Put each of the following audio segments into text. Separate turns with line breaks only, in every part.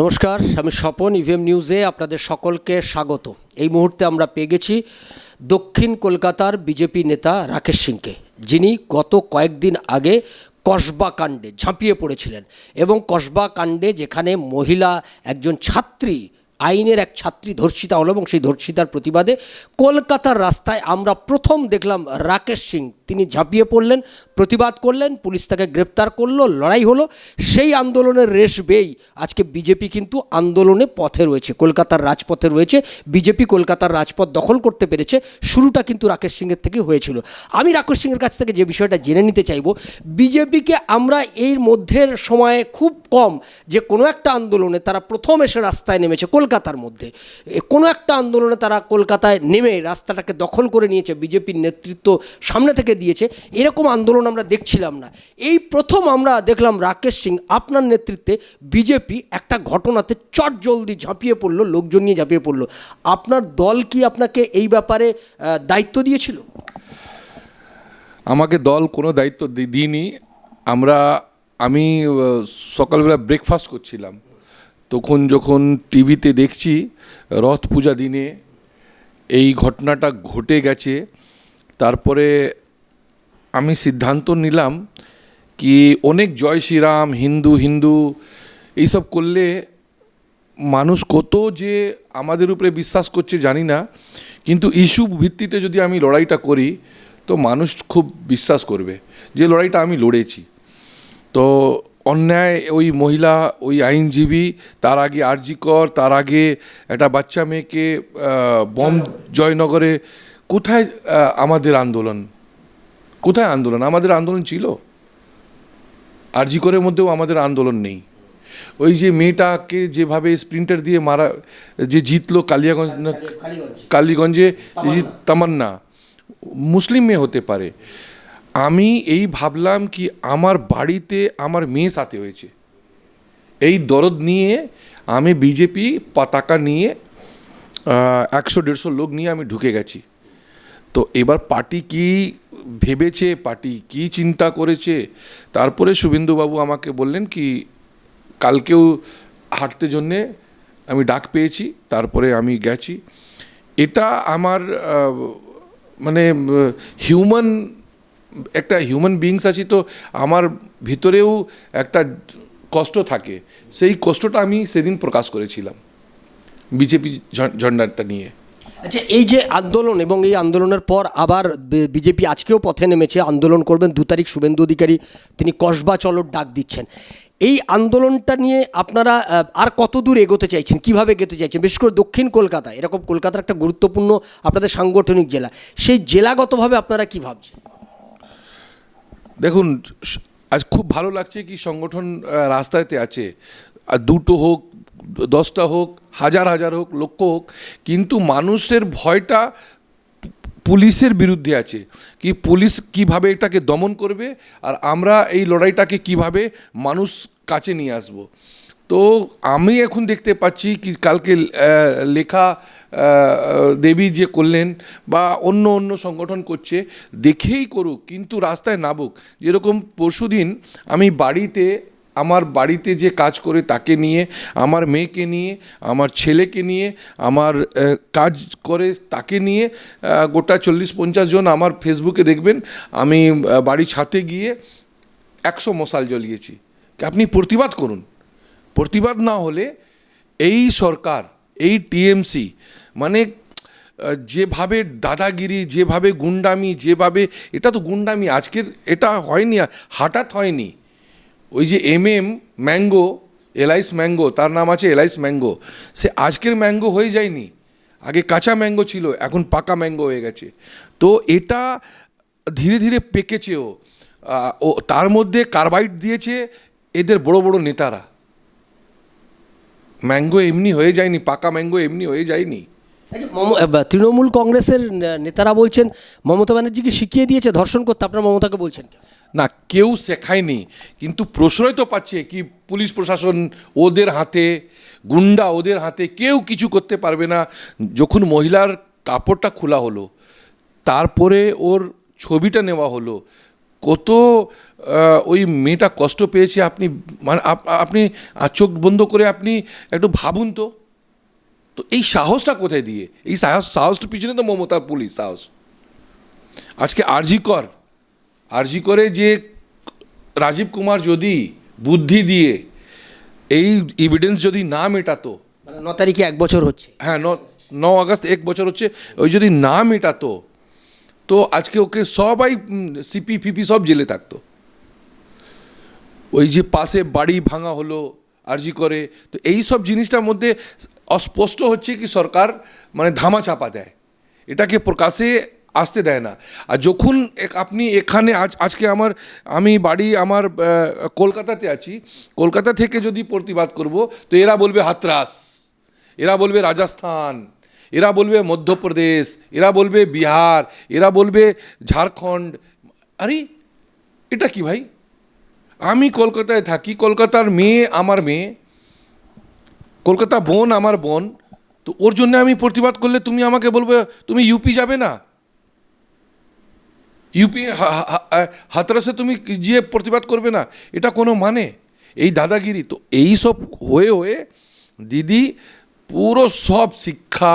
নমস্কার, আমি স্বপন ইভিএম নিউজে আপনাদের সকলকে স্বাগত। এই মুহূর্তে আমরা পেয়ে গেছি দক্ষিণ কলকাতার বিজেপি নেতা রাকেশ সিংকে, যিনি গত কয়েকদিন আগে কসবা কাণ্ডে ঝাঁপিয়ে পড়েছিলেন এবং কসবা কাণ্ডে যেখানে মহিলা একজন ছাত্রী আইনের এক ছাত্রী ধর্ষিতা হলো এবং সেই ধর্ষিতার প্রতিবাদে কলকাতার রাস্তায় আমরা প্রথম দেখলাম রাকেশ সিং। তিনি ঝাঁপিয়ে পড়লেন, প্রতিবাদ করলেন, পুলিশ তাকে গ্রেপ্তার করল, লড়াই হলো, সেই আন্দোলনের রেশ বেই। আজকে বিজেপি কিন্তু আন্দোলনে পথে রয়েছে, কলকাতার রাজপথে রয়েছে, বিজেপি কলকাতার রাজপথ দখল করতে পেরেছে, শুরুটা কিন্তু রাকেশ সিংয়ের থেকে হয়েছিল। আমি রাকেশ সিংয়ের কাছ থেকে যে বিষয়টা জেনে নিতে চাইব, বিজেপিকে আমরা এর মধ্যের সময়ে খুব কম যে কোনো একটা আন্দোলনে তারা প্রথম এসে রাস্তায় নেমেছে কলকাতার মধ্যে। কোনো একটা আন্দোলনে তারা কলকাতায় নেমে রাস্তাটাকে দখল করে নিয়েছে, বিজেপির নেতৃত্ব সামনে থেকে দিয়েছে। এরকম আন্দোলন আমরা দেখছিলাম না। এই প্রথম আমরা দেখলাম রাকেশ সিং আপনার নেতৃত্বে বিজেপি একটা ঘটনাতে চট জলদি ঝাঁপিয়ে পড়ল, লোকজন নিয়ে ঝাঁপিয়ে পড়ল। আপনার দল কি আপনাকে এই ব্যাপারে দায়িত্ব দিয়েছিল?
আমাকে দল কোনো দায়িত্ব দিইনি। আমরা, আমি সকালবেলা ব্রেকফাস্ট করছিলাম। তখন যখন টিভিতে দেখছি, রথ পূজা দিনে এই ঘটনাটা ঘটে গেছে, তারপরে আমি সিদ্ধান্ত নিলাম কি অনেক জয় শ্রীরাম, হিন্দু হিন্দু, এইসব করলে মানুষ কত যে আমাদের উপরে বিশ্বাস করছে জানি না, কিন্তু ইস্যু ভিত্তিতে যদি আমি লড়াইটা করি, তো মানুষ খুব বিশ্বাস করবে যে লড়াইটা আমি লড়েছি। তো অন্যায় ওই মহিলা ওই আইনজীবী তার আগে আরজি কর তার আগে একটা বাচ্চা মেয়েকে বম জয়নগরে কোথায় আমাদের আন্দোলন? কোথায় আন্দোলন? আমাদের আন্দোলন ছিল। আরজি করের মধ্যেও আমাদের আন্দোলন নেই। ওই যে মেয়েটাকে যেভাবে স্প্রিন্টার দিয়ে মারা যে জিতলো কালিয়াগঞ্জ কালীগঞ্জে। তামান্না। মুসলিম মেয়ে হতে পারে। আমি এই ভাবলাম কি আমার বাড়িতে আমার মেয়ে সাথে হয়েছে। এই দরদ নিয়ে আমি বিজেপি পতাকা নিয়ে একশো দেড়শো লোক নিয়ে আমি ঢুকে গেছি। তো এবার পার্টি কি ভেবেছে, পার্টি কি চিন্তা করেছে? তারপরে শুভেন্দুবাবু আমাকে বললেন কি, কালকেও হাঁটতে জন্যে আমি ডাক পেয়েছি, তারপরে আমি গেছি। এটা আমার মানে হিউম্যান একটা হিউম্যান বিংস আছি তো আমার ভিতরেও একটা কষ্ট থাকে। সেই কষ্টটা আমি সেদিন প্রকাশ করেছিলাম বিজেপি ঝন্ডাটা নিয়ে।
আচ্ছা এই যে আন্দোলন এবং এই আন্দোলনের পর আবার বিজেপি আজকেও পথে নেমেছে, আন্দোলন করবেন, দু তারিখ শুভেন্দু অধিকারী, তিনি কসবা চলর ডাক দিচ্ছেন। এই আন্দোলনটা নিয়ে আপনারা আর কত দূর এগোতে চাইছেন? কীভাবে এগোতে চাইছেন? বিশেষ করে দক্ষিণ কলকাতা এরকম কলকাতার একটা গুরুত্বপূর্ণ আপনাদের সাংগঠনিক জেলা, সেই জেলাগতভাবে আপনারা কি ভাবছেন?
দেখুন আজ খুব ভালো লাগছে কি সংগঠন রাস্তাতে আছে। আর দুটো হোক, দশটা হোক, হাজার হাজার হোক, লক্ষ হোক, কিন্তু মানুষের ভয়টা পুলিশের বিরুদ্ধে আছে। কি পুলিশ কীভাবে এটাকে দমন করবে, আর আমরা এই লড়াইটাকে কীভাবে মানুষ কাছে নিয়ে আসব? তো আমি এখন দেখতে পাচ্ছি কি কালকে লেখা দেবী যে করলেন বা অন্য অন্য সংগঠন করছে দেখেই করুক কিন্তু রাস্তায় নামুক। যেরকম পরশুদিন আমি বাড়িতে আমার বাড়িতে যে কাজ করে তাকে নিয়ে আমার মেয়েকে নিয়ে আমার ছেলেকে নিয়ে আমার কাজ করে তাকে নিয়ে গোটা চল্লিশ পঞ্চাশ জন আমার ফেসবুকে দেখবেন আমি আহ, বাড়ি ছাতে গিয়ে একশো মশাল জ্বলিয়েছি। আপনি প্রতিবাদ করুন। প্রতিবাদ না হলে এই সরকার, এই টিএমসি মানে যেভাবে দাদাগিরি, যেভাবে গুন্ডামি, যেভাবে, এটা তো গুন্ডামি, আজকের এটা হয়নি, হঠাৎ হয়নি। ওই যে M M mango alias mango, তার নাম আছে এলাইস ম্যাঙ্গো, সে আজকের ম্যাঙ্গো হয়ে যায়নি। আগে কাঁচা ম্যাঙ্গো ছিল, এখন পাকা ম্যাঙ্গো হয়ে গেছে। তো এটা ধীরে ধীরে পেকেছেও ও, তার মধ্যে কার্বাইড দিয়েছে এদের বড় বড় নেতারা। ম্যাঙ্গো এমনি হয়ে যায়নি পাকা ম্যাঙ্গো এমনি হয়ে যায়নি।
আচ্ছা তৃণমূল কংগ্রেসের নেতারা বলছেন মমতা ব্যানার্জিকে শিখিয়ে দিয়েছে ধর্ষণ করতে আপনার মমতাকে বলছেন
না কেউ শেখায়নি কিন্তু প্রশ্রয় তো পাচ্ছে কি পুলিশ প্রশাসন ওদের হাতে গুন্ডা ওদের হাতে কেউ কিছু করতে পারবে না। যখন মহিলার কাপড়টা খোলা হলো তারপরে ওর ছবিটা নেওয়া হলো কত ওই মেয়েটা কষ্ট পেয়েছে আপনি মানে আপনি চোখ বন্ধ করে আপনি একটু ভাবুন তো। তো এই সাহসটা কোথায় দিয়ে? এই সাহস সাহসটার পিছনে তো মমতার পুলিশ সাহস। আজকে আরজি কর। আরজি করে যে রাজীব কুমার যদি বুদ্ধি দিয়ে এই এভিডেন্স যদি না মেটাতো
মানে ন তারিখে এক বছর হচ্ছে।
হ্যাঁ ন ন আগস্ট এক বছর হচ্ছে ওই যদি না মেটাতো তো আজকে ওকে সবাই সিপি ফিপি সব জেলে থাকতো। ওই যে পাশে বাড়ি ভাঙা হলো, আরজি করে, তো এই সব জিনিসটার মধ্যে অস্পষ্ট হচ্ছে কি সরকার মানে ধামা চাপা দেয়। এটাকে প্রকাশে আসতে দেয় না। আর যখন আপনি এখানে আজ, আজকে আমার, আমি বাড়ি আমার কলকাতাতে আছি, কলকাতা থেকে যদি প্রতিবাদ করব, তো এরা বলবে হাতরাস, এরা বলবে রাজস্থান এরা বলবে মধ্যপ্রদেশ, এরা বলবে বিহার, এরা বলবে ঝাড়খণ্ড। আরে, এটা কি ভাই? আমি কলকাতায় থাকি, কলকাতার মেয়ে আমার মেয়ে, কলকাতা বোন আমার বোন, তো ওর জন্য আমি প্রতিবাদ করলে তুমি আমাকে বলবে, তুমি ইউপি যাবে না? ইউপি হাতরাসে তুমি গিয়ে প্রতিবাদ করবে না, এটা কোনো মানে? এই দাদাগিরি, তো এই সব হয়ে হয়ে দিদি পুরো সব শিক্ষা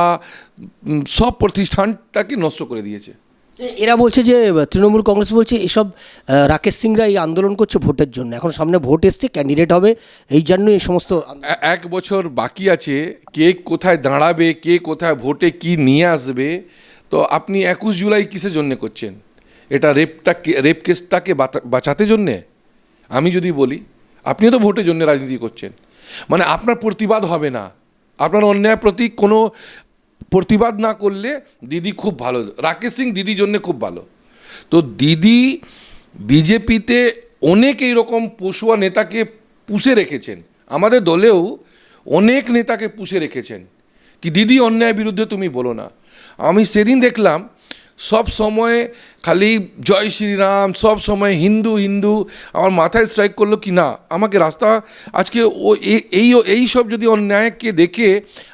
সব প্রতিষ্ঠানটাকে নষ্ট করে দিয়েছে।
এরা বলছে যে তৃণমূল কংগ্রেস বলছে এসব রাকেশ সিংরা এই আন্দোলন করছে ভোটের জন্য। এখন সামনে ভোট এসছে ক্যান্ডিডেট হবে এই জন্য এই সমস্ত
এক বছর বাকি আছে কে কোথায় দাঁড়াবে কে কোথায় ভোটে কি নিয়ে আসবে তো আপনি একুশ জুলাই কিসের জন্য করছেন? এটা রেপটাকে রেপ কেসটাকে বাঁচাতে জন্যে? আমি যদি বলি আপনিও তো ভোটের জন্য রাজনীতি করছেন। মানে আপনার প্রতিবাদ হবে না। আপনার অন্যায় প্রতি কোনো প্রতিবাদ না করলে দিদি খুব ভালো। রাকেশ সিং দিদির জন্য খুব ভালো। তো দিদি বিজেপিতে অনেক এইরকম পশুয়া নেতাকে পুষে রেখেছেন। আমাদের দলেও অনেক নেতাকে পুষে রেখেছেন। কি দিদি অন্যায় বিরুদ্ধে তুমি বলো না। আমি সেদিন দেখলাম সব সময় খালি জয় শ্রীরাম, সব সময় হিন্দু হিন্দু। আমার মাথায় স্ট্রাইক করল কি না? আমাকে রাস্তা, আজকে ও এই এই সব যদি অন্যায়কে দেখে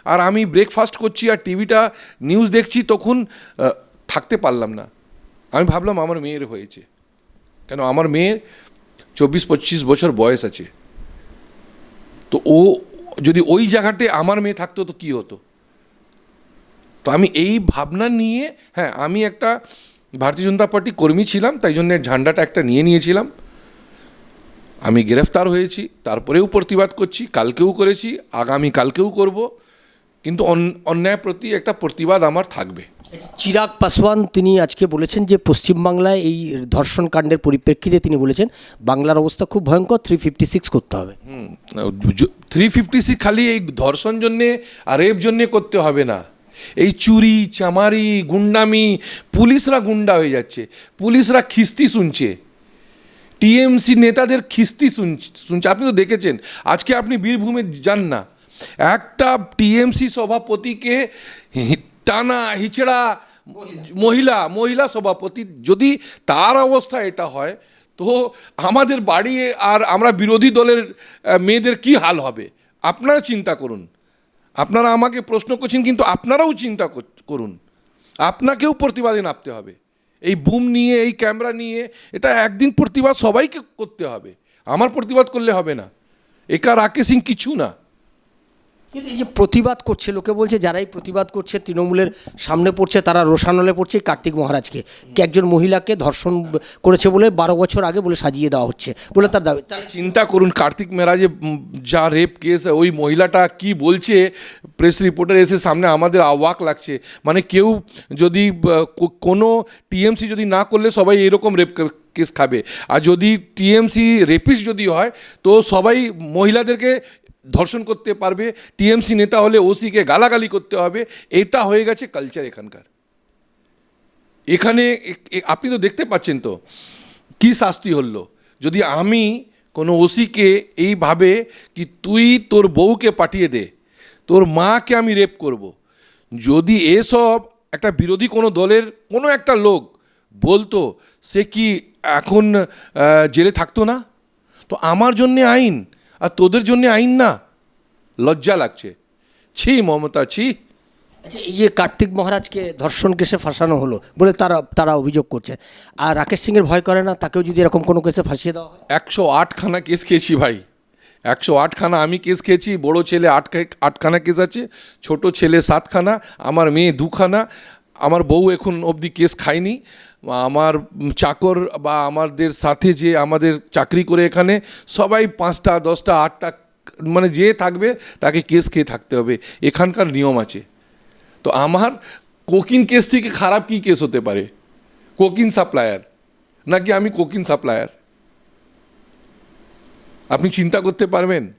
আর আমি ব্রেকফাস্ট করছি আর টিভিটা নিউজ দেখছি, তখন থাকতে পারলাম না। আমি ভাবলাম আমার মেয়ের হয়েছে। কেন? আমার মেয়ের চব্বিশ, পঁচিশ বছর বয়স আছে। তো ও, যদি ওই জায়গাতে আমার মেয়ে থাকতো, তো কী হতো? তো আমি এই ভাবনা নিয়ে হ্যাঁ আমি একটা ভারতীয় জনতা পার্টি কর্মী ছিলাম তাই জন্য ঝান্ডাটা একটা নিয়ে নিয়েছিলাম। আমি গ্রেফতার হয়েছি তারপরেও প্রতিবাদ করছি কালকেও করেছি আগামী কালকেও করব কিন্তু অন- অন্যায় প্রতি একটা প্রতিবাদ আমার থাকবে।
চিরাগ পাসওয়ান তিনি আজকে বলেছেন যে পশ্চিমবাংলায় এই ধর্ষণ কাণ্ডের পরিপ্রেক্ষিতে তিনি বলেছেন বাংলার অবস্থা খুব ভয়ঙ্কর থ্রি ফিফটি সিক্স করতে হবে।
থ্রি ফিফটি সিক্স খালি এই ধর্ষণ জন্যে আর রেপ জন্যে করতে হবে না। এই চুরি, চামারি, গুন্ডামি, পুলিশরা গুন্ডা হয়ে যাচ্ছে। পুলিশরা খিস্তি শুনছে। টিএমসি নেতাদের খিস্তি শুন- শুনছে। আপনি তো দেখেছেন, আজকে আপনি বীরভূমে যান না। একটা টিএমসি সভাপতিকে টানা হিচড়া মহিলা মহিলা সভাপতি, যদি তার অবস্থা এটা হয়, তো আমাদের বাড়ি আর আমরা বিরোধী দলের মেয়েদের কি হাল হবে? আপনারা চিন্তা করুন। আপনারা আমাকে প্রশ্ন করছেন, কিন্তু আপনারাও চিন্তা কর- করুন। আপনাকেও প্রতিবাদে নামতে হবে। এই বুম নিয়ে, এই ক্যামেরা নিয়ে, এটা একদিন প্রতিবাদ সবাইকে করতে হবে। আমার প্রতিবাদ করলে হবে না। একা রাকেশ সিং কিছু না।
কিন্তু এই যে প্রতিবাদ করছে লোকে বলছে যারাই প্রতিবাদ করছে তৃণমূলের সামনে পড়ছে তারা রোশানলে পড়ছে কার্তিক মহারাজকে। কি একজন মহিলাকে ধর্ষণ করেছে বলে বারো বছর আগে বলে সাজিয়ে দেওয়া হচ্ছে বলে তার দাবি।
চিন্তা করুন কার্তিক উম, যা রেপ কেস ওই মহিলাটা কি বলছে? প্রেস রিপোর্টার এসে সামনে আমাদের অবাক লাগছে। মানে কেউ যদি কোনো টিএমসি যদি না করলে সবাই এরকম রেপ কেস খাবে। আর যদি টিএমসি রেপিস যদি হয় তো সবাই মহিলাদেরকে ধর্ষণ করতে পারবে, টিএমসি নেতা হলে ওসিকে গালাগালি করতে হবে, এটা হয়ে গেছে কালচার এখানকার এখানে আপনি তো দেখতে পাচ্ছেন তো, কি শাস্তি হলো যদি আমি কোনো ওসিকে এইভাবে কি তুই তোর বউকে পাঠিয়ে দে, তোর মাকে আমি রেপ করব। যদি এসব একটা বিরোধী কোনো দলের কোনো একটা লোক বলতো, সে কি এখন জেলে থাকতো না তো আমার জন্যে আইন আর তোদের জন্যে আইন না। লজ্জা লাগছে। ছি মমতা ছি।
আচ্ছা এই যে কার্তিক মহারাজকে ধর্ষণ কেসে ফাঁসানো হলো বলে তারা তারা অভিযোগ করছে আর রাকেশ সিংয়ের ভয় করে না তাকেও যদি এরকম কোনো কেসে ফাঁসিয়ে দেওয়া হয়?
একশো আটখানা কেস খেয়েছি ভাই। একশো আটখানা আমি কেস খেয়েছি বড় ছেলে আট আটখানা কেস আছে ছোট ছেলে সাতখানা আমার মেয়ে দুখানা আমার বউ এখন অবধি কেস খায়নি। আমার চাকর বা আমাদের সাথে যে আমাদের চাকরি করে এখানে সবাই পাঁচটা, দশটা, আটটা মানে যে থাকবে তাকে কেস খেয়ে থাকতে হবে। এখানকার নিয়ম আছে। তো আমার কোকিন কেস থেকে খারাপ কি কেস হতে পারে? Cocaine supplier. নাকি আমি কোকিন সাপ্লায়ার? আপনি চিন্তা করতে পারবেন?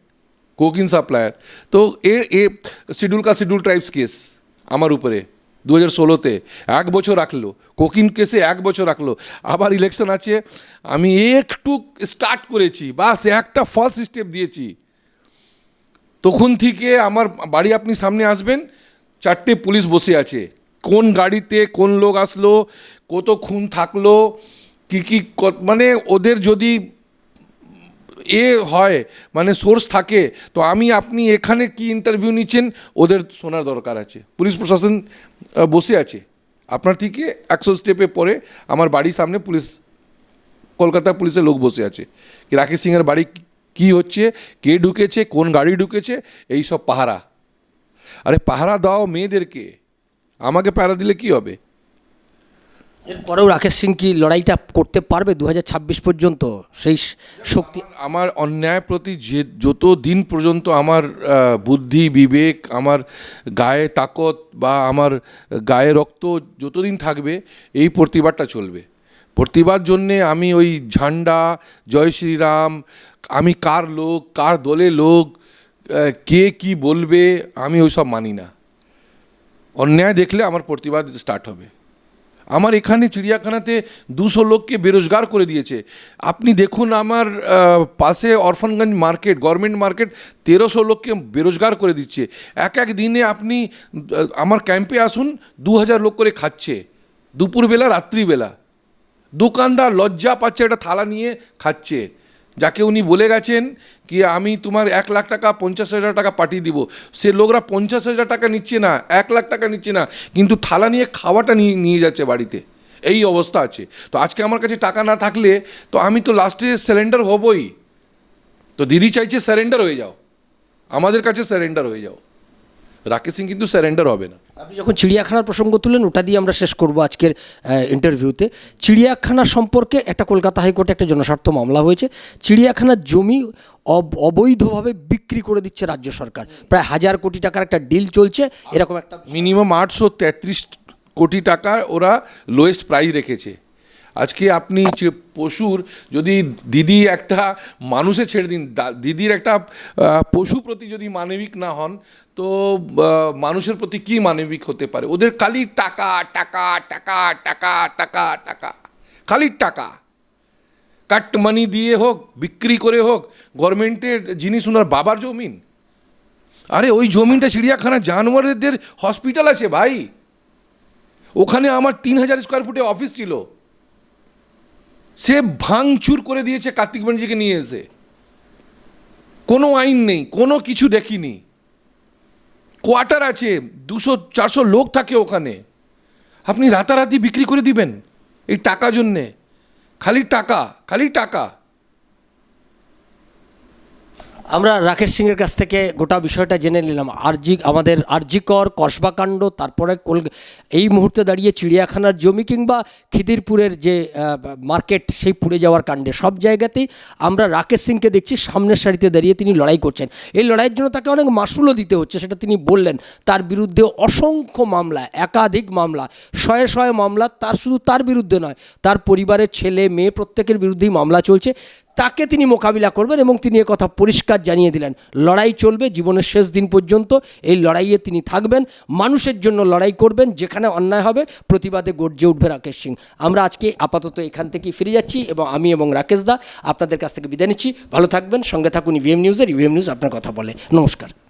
Cocaine supplier. তো এ শিডিউল কা শিডিউল ট্রাইবস কেস আমার উপরে। দু হাজার ষোলোতে এক বছর রাখল, কোকিন কেসে এক বছর রাখল। আবার ইলেকশন আছে, আমি একটু স্টার্ট করেছি, বাস একটা ফার্স্ট স্টেপ দিয়েছি। তখন থেকে আমার বাড়ি আপনি সামনে আসবেন, চারটে পুলিশ বসে আছে। কোন গাড়িতে কোন লোক আসলো কত খুন থাকল কী কী মানে ওদের যদি এ হয় মানে সোর্স থাকে, তো আমি, আপনি এখানে কি ইন্টারভিউ নিচ্ছেন, ওদের শোনার দরকার আছে। পুলিশ প্রশাসন বসে আছে। আপনার থেকে একশো স্টেপে পরে আমার বাড়ির সামনে পুলিশ, কলকাতা পুলিশের লোক বসে আছে। কি রাকেশ সিংয়ের বাড়ি কি হচ্ছে, কে ঢুকেছে, কোন গাড়ি ঢুকেছে, এই সব পাহারা। আরে পাহারা দাও মেয়েদেরকে। আমাকে পাহারা দিলে কি হবে?
এরপরেও রাকেশ সিং কি লড়াইটা করতে পারবে দু হাজার ছাব্বিশ পর্যন্ত? সেই শক্তি
আমার- অন্যায় প্রতি যে যত দিন পর্যন্ত আমার বুদ্ধি, বিবেক, আমার গায়ে তাকত বা আমার গায়ে রক্ত যতদিন থাকবে, এই প্রতিবাদটা চলবে। প্রতিবাদ জন্যে আমি ওই ঝান্ডা, জয় শ্রীরাম, আমি কার লোক, কার দলে লোক কে কি বলবে, আমি ওইসব মানি না। অন্যায় দেখলে আমার প্রতিবাদ স্টার্ট হবে। আমার এখানে চিড়িয়াখানাতে দুশো লোককে বেরোজগার করে দিয়েছে। আপনি দেখুন আমার পাশে অরফানগঞ্জ মার্কেট, গভর্নমেন্ট মার্কেট, তেরোশো লোককে বেরোজগার করে দিচ্ছে। এক এক দিনে আপনি আমার ক্যাম্পে আসুন দু হাজার লোক করে খাচ্ছে। দুপুরবেলা, রাত্রিবেলা। দোকানদার লজ্জা পাচ্ছে, একটা থালা নিয়ে খাচ্ছে। যাকে উনি বলে গেছেন কি আমি তোমার এক লাখ টাকা, পঞ্চাশ হাজার টাকা পাঠিয়ে দিব। সে লোকরা পঞ্চাশ হাজার টাকা নিচ্ছে না, এক লাখ টাকা নিচ্ছে না, কিন্তু থালা নিয়ে খাওয়াটা নিয়ে নিয়ে যাচ্ছে বাড়িতে। এই অবস্থা আছে। তো আজকে আমার কাছে টাকা না থাকলে তো আমি তো লাস্টে স্যালেন্ডার হবই। তো দিদি চাইছে স্যারেন্ডার হয়ে যাও। আমাদের কাছে স্যারেন্ডার হয়ে যাও। রাকেশ সিং কিন্তু স্যারেন্ডার হবে না।
আপনি যখন চিড়িয়াখানার প্রসঙ্গ তুলেন ওটা দিয়ে আমরা শেষ করব আজকের ইন্টারভিউতে চিড়িয়াখানা সম্পর্কে একটা কলকাতা হাইকোর্টে একটা জনস্বার্থ মামলা হয়েছে। চিড়িয়াখানার জমি অব- অবৈধভাবে বিক্রি করে দিচ্ছে রাজ্য সরকার। প্রায় হাজার কোটি টাকার একটা ডিল চলছে, এরকম একটা
মিনিমাম আটশো তেত্রিশ কোটি টাকা ওরা লোয়েস্ট প্রাইস রেখেছে। আজকে আপনি পশুর, যদি দিদি একটা মানুষে ছেড়ে দিন দিদির একটা পশু প্রতি যদি মানবিক না হন, তো মানুষের প্রতি কি মানবিক হতে পারে? ওদের খালি টাকা টাকা টাকা টাকা টাকা টাকা, খালি টাকা। কাট মানি দিয়ে হোক, বিক্রি করে হোক, গভর্নমেন্টের জিনিস ওনার বাবার জমিন। আরে, ওই জমিনটা চিড়িয়াখানা জানোয়ারদের হসপিটাল আছে ভাই। ওখানে আমার তিন হাজার স্কোয়ার ফুটে অফিস ছিল। সে ভাঙচুর করে দিয়েছে কার্তিক ব্যানার্জিকে নিয়ে এসে। কোনো আইন নেই, কোনো কিছু দেখিনি। কোয়ার্টার আছে, দুশো, চারশো লোক থাকে ওখানে। আপনি রাতারাতি বিক্রি করে দিবেন এই টাকা জন্যে। খালি টাকা খালি টাকা।
আমরা রাকেশ সিংয়ের কাছ থেকে গোটা বিষয়টা জেনে নিলাম। আরজি, আমাদের আরজিকর কসবাকাণ্ড তারপরে কল, এই মুহূর্তে দাঁড়িয়ে চিড়িয়াখানার জমি কিংবা খিদিরপুরের যে মার্কেট, সেই পুড়ে যাওয়ার কাণ্ডে। সব জায়গাতেই আমরা রাকেশ সিংকে দেখছি, সামনের সারিতে দাঁড়িয়ে তিনি লড়াই করছেন। এই লড়াইয়ের জন্য তাকে অনেক মাসুলও দিতে হচ্ছে, সেটা তিনি বললেন। তার বিরুদ্ধে অসংখ্য মামলা, একাধিক মামলা, শয়ে শয়ে মামলা, তার শুধু তার বিরুদ্ধে নয়, তার পরিবারের ছেলে, মেয়ে প্রত্যেকের বিরুদ্ধেই মামলা চলছে। তাকে তিনি মোকাবিলা করবেন এবং তিনি কথা পরিষ্কার জানিয়ে দিলেন। লড়াই চলবে, জীবনের শেষ দিন পর্যন্ত এই লড়াইয়ে তিনি থাকবেন, মানুষের জন্য লড়াই করবেন, যেখানে অন্যায় হবে, প্রতিবাদে গর্জে উঠবে রাকেশ সিং। আমরা আজকে আপাতত এখান থেকেই ফিরে যাচ্ছি এবং আমি এবং রাকেশ দা আপনাদের কাছ থেকে বিদায় নিচ্ছি। ভালো থাকবেন, সঙ্গে থাকুন ইভিএম নিউজের, ইভিএম নিউজ আপনার কথা বলে। নমস্কার।